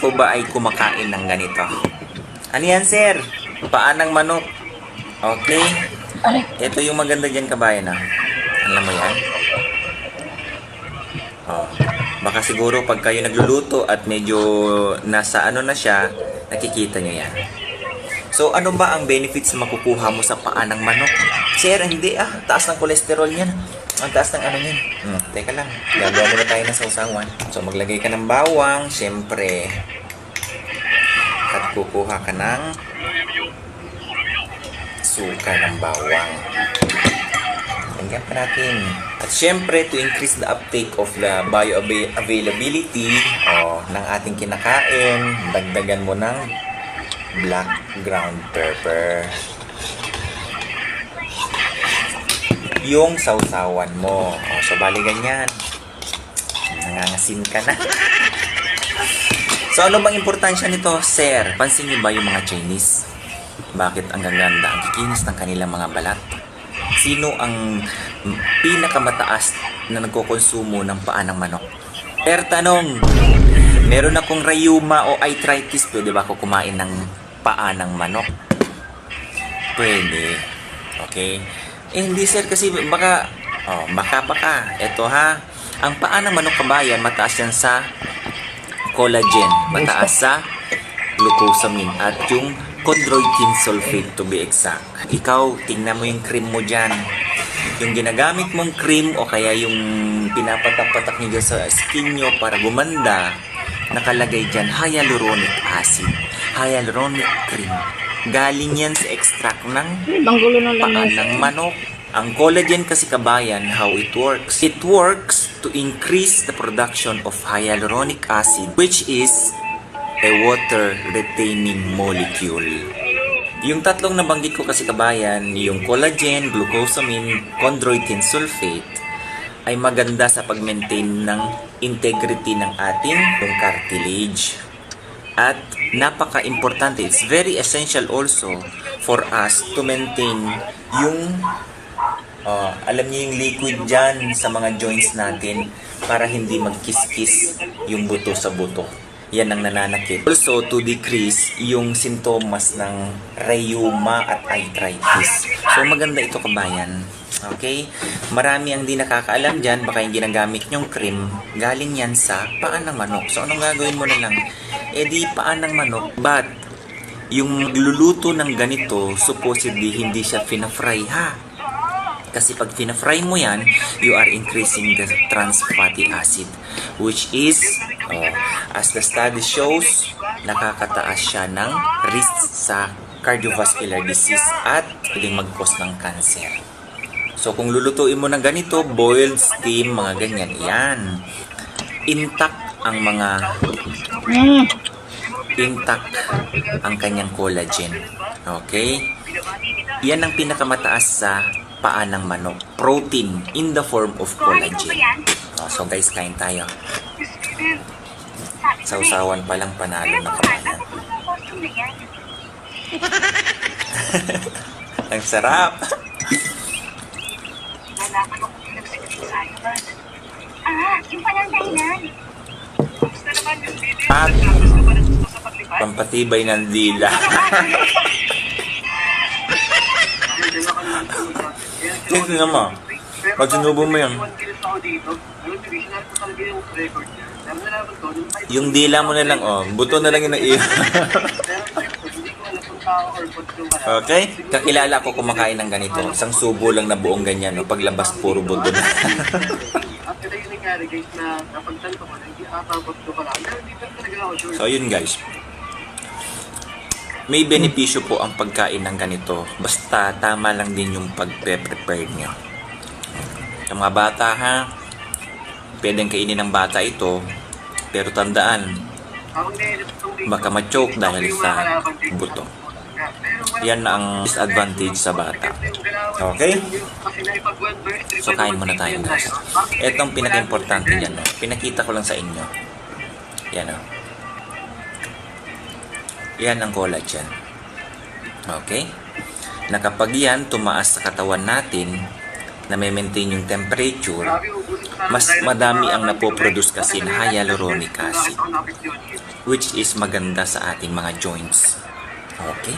po ba ay kumakain ng ganito? Ano yan, sir? Paanang manok. Okay. Ito yung maganda dyan, kabayan, ah. Alam mo yan? Oh. Baka siguro pag kayo nagluluto at medyo nasa ano na siya, nakikita nyo yan. So, ano ba ang benefits na makukuha mo sa paa ng manok? Sir, hindi ah. Taas ng kolesterol niyan. Ang taas ng ano niyan. Hmm, teka lang. Gagawa muna tayo ng sausawan. So, maglagay ka ng bawang, syempre. At kukuha ka ng suka ng bawang. Lagyan pa natin. At syempre, to increase the uptake of the bioavailability oh, ng ating kinakain, dagdagan mo ng black ground pepper. Yung sausawan mo. Oh, so, bali ganyan. Nangangasin ka na. so, ano bang importansya nito, sir? Pansin niyo ba yung mga Chinese? Bakit ang gaganda? Ang kikinis ng kanilang mga balat? Sino ang pinakamataas na nagkokonsumo ng paa ng manok? Per tanong, meron akong rayuma o arthritis, pwede ba ako kumain ng paa ng manok? Pwede. Okay? Eh, hindi sir, kasi baka, oh, baka baka, eto ha, ang paa ng manok kabayan, mataas yan sa collagen, mataas sa glucosamine at yung chondroitin sulfate to be exact. Ikaw, tingnan mo yung cream mo dyan. Yung ginagamit mong cream o kaya yung pinapatak-patak nyo sa skin nyo para gumanda, nakalagay dyan hyaluronic acid, hyaluronic cream. Galing yan sa extract ng paa ng manok. Ang collagen kasi kabayan, how it works? It works to increase the production of hyaluronic acid, which is a water retaining molecule. Yung tatlong nabanggit ko kasi kabayan, yung collagen, glucosamine, chondroitin sulfate, ay maganda sa pag-maintain ng integrity ng ating cartilage. At napaka-importante, it's very essential also for us to maintain yung uh, alam niyo yung liquid dyan sa mga joints natin para hindi magkiskis yung buto sa buto. Yan ang nananakit. Also, to decrease yung sintomas ng rheuma at arthritis. So, maganda ito kabayan. Okay? Marami ang di nakakaalam dyan, baka yung ginagamit nyong cream, galing yan sa paan ng manok. So, anong gagawin mo na lang? Eh di paan ng manok, but yung magluluto ng ganito, supposedly hindi siya fina-fry ha. Kasi pag fina-fry mo yan, you are increasing the trans fatty acid. Which is, oh, as the study shows, nakakataas siya ng risk sa cardiovascular disease at pwedeng mag-cause ng cancer. So kung lulutuin mo ng ganito, boiled, steam, mga ganyan, yan. Intact ang mga Mm. intact ang kanyang collagen. Okay? Yan ang pinakamataas sa paa ng manok. Protein in the form of collagen. Oh, so guys, kain tayo. Sausawan pa lang panalo na kabayan. ang sarap! Ah, yung palang dahilan. At pampatibay ng dila. Tingnan naman. Pag sinubo mo yan, yung dila mo na lang, oh, buto na lang yung naiyo. okay? Kakilala ko kumakain ng ganito. Isang subo lang na buong ganyan, no? Paglabas, puro buto na. At ito yung nangyari guys na napagtanto ko na hindi akabot ko pala. Pero dito talaga ako sure. So, yun guys. May benepisyo po ang pagkain ng ganito. Basta tama lang din yung pagpe-prepare nyo. Sa mga bata ha, pwedeng kainin ng bata ito, pero tandaan, baka ma-choke dahil sa buto. Yan ang disadvantage sa bata. Okay? So, kain muna tayo guys. Ito ang pinaka-importante yan. No? Pinakita ko lang sa inyo. Yan o. Yan ang collagen. Okay? Na kapag yan tumaas sa katawan natin, na may maintain yung temperature, mas madami ang napoproduce kasi na hyaluronic acid. Which is maganda sa ating mga joints. Okay?